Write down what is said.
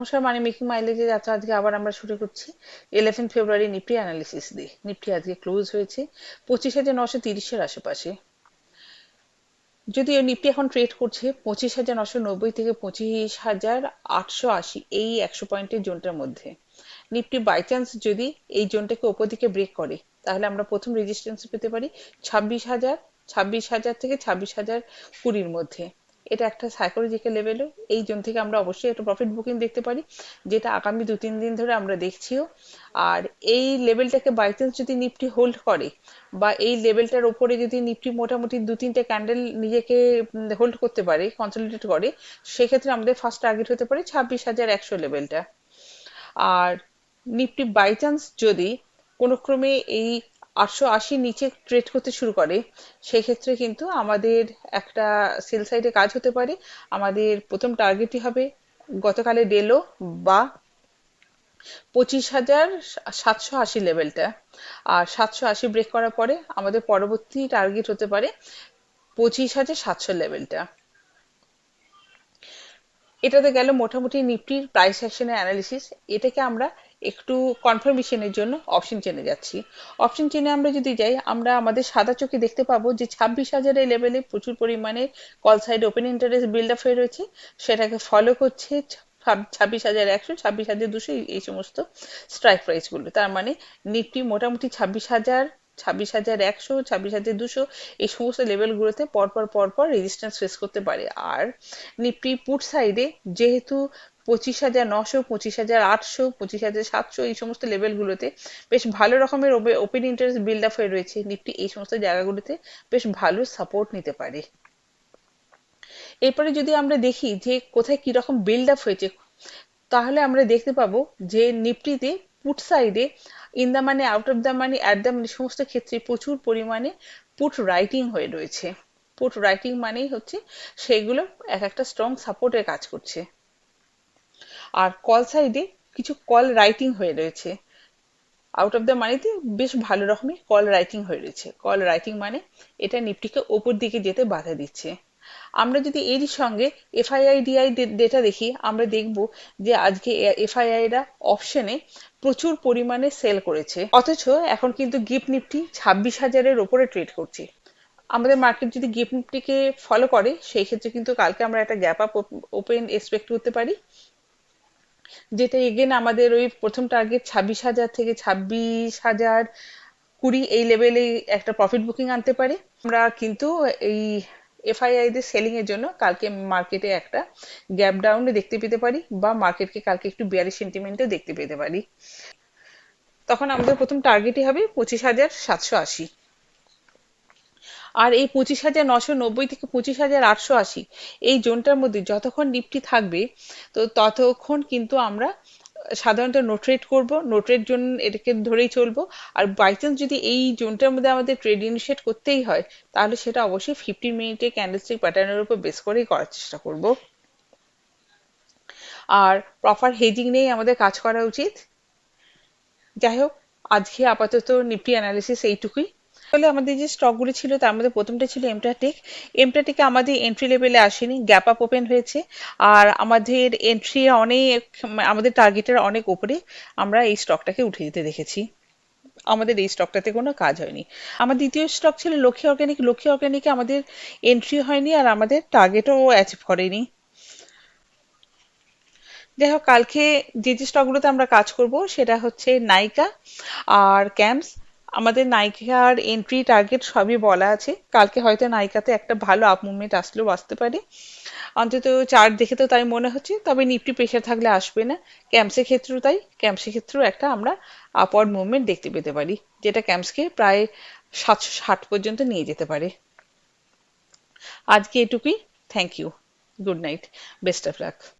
নমস্কার মানে মেকিং মাইলেজে যাত্রা আজকে আবার আমরা শুরু করছি। ইলেভেন ফেব্রুয়ারি নিফটি অ্যানালিসিস দিয়ে নিফটি আজকে ক্লোজ হয়েছে। পঁচিশ হাজার নশো তিরিশের আশেপাশে। যদিও নিফটি এখন ট্রেড করছে, পঁচিশ হাজার নশো নব্বই থেকে পঁচিশ হাজার আটশো আশি এই একশো পয়েন্টের জোনটার মধ্যে। নিফটি বাই চান্স যদি এই জোনটাকে ওপর দিকে ব্রেক করে, তাহলে আমরা প্রথম রেজিস্ট্যান্স পেতে পারি ছাব্বিশ হাজার ছাব্বিশ হাজার থেকে ছাব্বিশ হাজার কুড়ির মধ্যে। এটা একটা সাইকোলজিক্যাল লেভেলও এই জোন থেকে আমরা অবশ্যই একটা প্রফিট বুকিং দেখতে পারি, যেটা আগামী দু তিন দিন ধরে আমরা দেখছিও। আর এই লেভেলটাকে বাই চান্স যদি নিফটি হোল্ড করে, বা এই লেভেলটার ওপরে যদি নিফটি মোটামুটি দু তিনটে ক্যান্ডেল নিজেকে হোল্ড করতে পারে কনসলিডেট করে, সেক্ষেত্রে আমাদের ফার্স্ট টার্গেট হতে পারে ছাব্বিশ হাজার একশো লেভেলটা আর নিফটি বাই চান্স যদি কোনো ক্রমে এই আটশো আশির নিচে ট্রেড করতে শুরু করে, সেক্ষেত্রে কিন্তু আমাদের একটা সেল সাইডে কাজ হতে পারে। আমাদের প্রথম টার্গেটই হবে গতকালে ডেলো বা পঁচিশ হাজার সাতশো আশি লেভেলটা আর সাতশো আশি ব্রেক করার পরে আমাদের পরবর্তী টার্গেট হতে পারে পঁচিশ হাজার সাতশো লেভেলটা এটাতে গেল মোটামুটি নিফটির প্রাইস অ্যাকশনের অ্যানালিসিস এটাকে আমরা একটু কনফার্মেশনের জন্য অপশন চেনে যাচ্ছি। অপশন চেনে আমরা যদি যাই, আমরা আমাদের সাদা চোখে দেখতে পাবো যে ছাব্বিশ হাজারের লেভেলে প্রচুর পরিমাণে call side open interest build up হয়ে রয়েছে। সেটাকে ফলো করছে ছাব্বিশ হাজার একশো, ছাব্বিশ হাজার দুশো, এই সমস্ত স্ট্রাইক প্রাইসগুলো তার মানে নিফটি মোটামুটি ছাব্বিশ হাজার ছাব্বিশ হাজার একশো, ছাব্বিশ হাজার দুশো, এই সমস্ত লেভেলগুলোতে পরপর পরপর রেজিস্ট্যান্স ফেস করতে পারে। আর নিফটি পুট সাইডে যেহেতু পঁচিশ হাজার নশো, পঁচিশ হাজার আটশো, পঁচিশ হাজার সাতশো, এই সমস্ত লেভেলগুলোতে বেশ ভালো রকমের ওপেন ইন্টারেস্ট বিল্ড আপ হয়ে রয়েছে। নিফটি এই সমস্ত জায়গাগুলোতে বেশ ভালো সাপোর্ট নিতে পারে। এরপরে যদি আমরা দেখি যে কোথায় কীরকম বিল্ড আপ হয়েছে, তাহলে আমরা দেখতে পাবো যে নিফটিতে পুট সাইডে ইন দ্য মানে out of the money at the মানে সমস্ত ক্ষেত্রে প্রচুর পরিমাণে পুট রাইটিং হয়ে রয়েছে। পুট রাইটিং মানেই হচ্ছে সেগুলো এক একটা স্ট্রং সাপোর্টের কাজ করছে। আর কল সাইডে কিছু কল রাইটিং হয়ে রয়েছে। আউট অফ দ্য মানিতে বেশ ভালো রকমের কল রাইটিং হয়ে রয়েছে। কল রাইটিং মানে এটা নিফটিকে ওপর দিকে যেতে বাধা দিচ্ছে। আমরা যদি এরই সঙ্গে এফআইআই ডিআই ডেটা দেখি, আমরা দেখব যে আজকে এফআইআইরা অপশনে প্রচুর পরিমাণে সেল করেছে। অথচ এখন কিন্তু গিফট নিফটি ছাব্বিশ হাজারের ওপরে ট্রেড করছে। আমাদের মার্কেট যদি গিফট নিফটিকে ফলো করে, সেই ক্ষেত্রে কিন্তু কালকে আমরা একটা গ্যাপ আপ ওপেন এক্সপেক্ট করতে পারি। যেটা এগেন আমাদের ওই প্রথম টার্গেট ছাব্বিশ হাজার থেকে ছাব্বিশ হাজার কুড়ি, এই লেভেলে একটা প্রফিট বুকিং আনতে পারে। আমরা কিন্তু এই এফআইআই দের সেলিং এর জন্য কালকে মার্কেটে একটা গ্যাপ ডাউন দেখতে পেতে পারি বা মার্কেটকে কালকে একটু বিয়ারি সেন্টিমেন্টে দেখতে পেতে পারি। তখন আমাদের প্রথম টার্গেটই হবে পঁচিশ হাজার সাতশো আশি। আর এই পঁচিশ হাজার নশো নব্বই থেকে পঁচিশ হাজার আটশো আশি, এই জোনটার মধ্যে যতক্ষণ নিফটি থাকবে, তো ততক্ষণ কিন্তু আমরা সাধারণত নোট্রেড করব নোট্রেড জোন এটাকে ধরেই চলবো। আর বাই চান্স যদি এই জোনটার মধ্যে আমাদের ট্রেড ইনিশিয়েট করতেই হয়, তাহলে সেটা অবশ্যই ফিফটিন মিনিটের ক্যান্ডেলস্টিক প্যাটার্নের উপর বেস করেই করার চেষ্টা করব। আর প্রপার হেজিং নিয়েই আমাদের কাজ করা উচিত। যাই হোক, আজকে আপাতত নিফটি অ্যানালিসিস এইটুকুই। তাহলে আমাদের যে স্টকগুলো ছিল, তার মধ্যে প্রথমটা ছিল এমটাটেক এমটাটেকে আমাদের এন্ট্রি লেভেলে আসেনি গ্যাপ আপ ওপেন হয়েছে। আর আমাদের এন্ট্রি অনেক, আমাদের টার্গেটের অনেক উপরে আমরা এই স্টকটাকে উঠে দিতে দেখেছি। আমাদের এই স্টকটাতে কোনো কাজ হয়নি। আমার দ্বিতীয় স্টক ছিল লক্ষ্মী অর্গ্যানিক লক্ষ্মী অর্গ্যানিকে আমাদের এন্ট্রি হয়নি আর আমাদের টার্গেটও অ্যাচিভ করেনি। যাই হোক, কালকে যে যে স্টকগুলোতে আমরা কাজ করব, সেটা হচ্ছে নাইকা আর ক্যাম্পস আমাদের নাইকার এন্ট্রি টার্গেট সবই বলা আছে। কালকে হয়তো নাইকাতে একটা ভালো আপ মুভমেন্ট আসলেও আসতে পারে। অন্তত চার্ট দেখে তো তাই মনে হচ্ছে, তবে নিফটি প্রেশার থাকলে আসবে না। ক্যাম্পসের ক্ষেত্রেও তাই। ক্যাম্পসের ক্ষেত্রেও একটা আমরা আপওয়ার্ড মুভমেন্ট দেখতে পেতে পারি, যেটা ক্যাম্পসকে প্রায় সাতশো ষাট পর্যন্ত নিয়ে যেতে পারে। আজকে এটুকুই। Thank you good night best of luck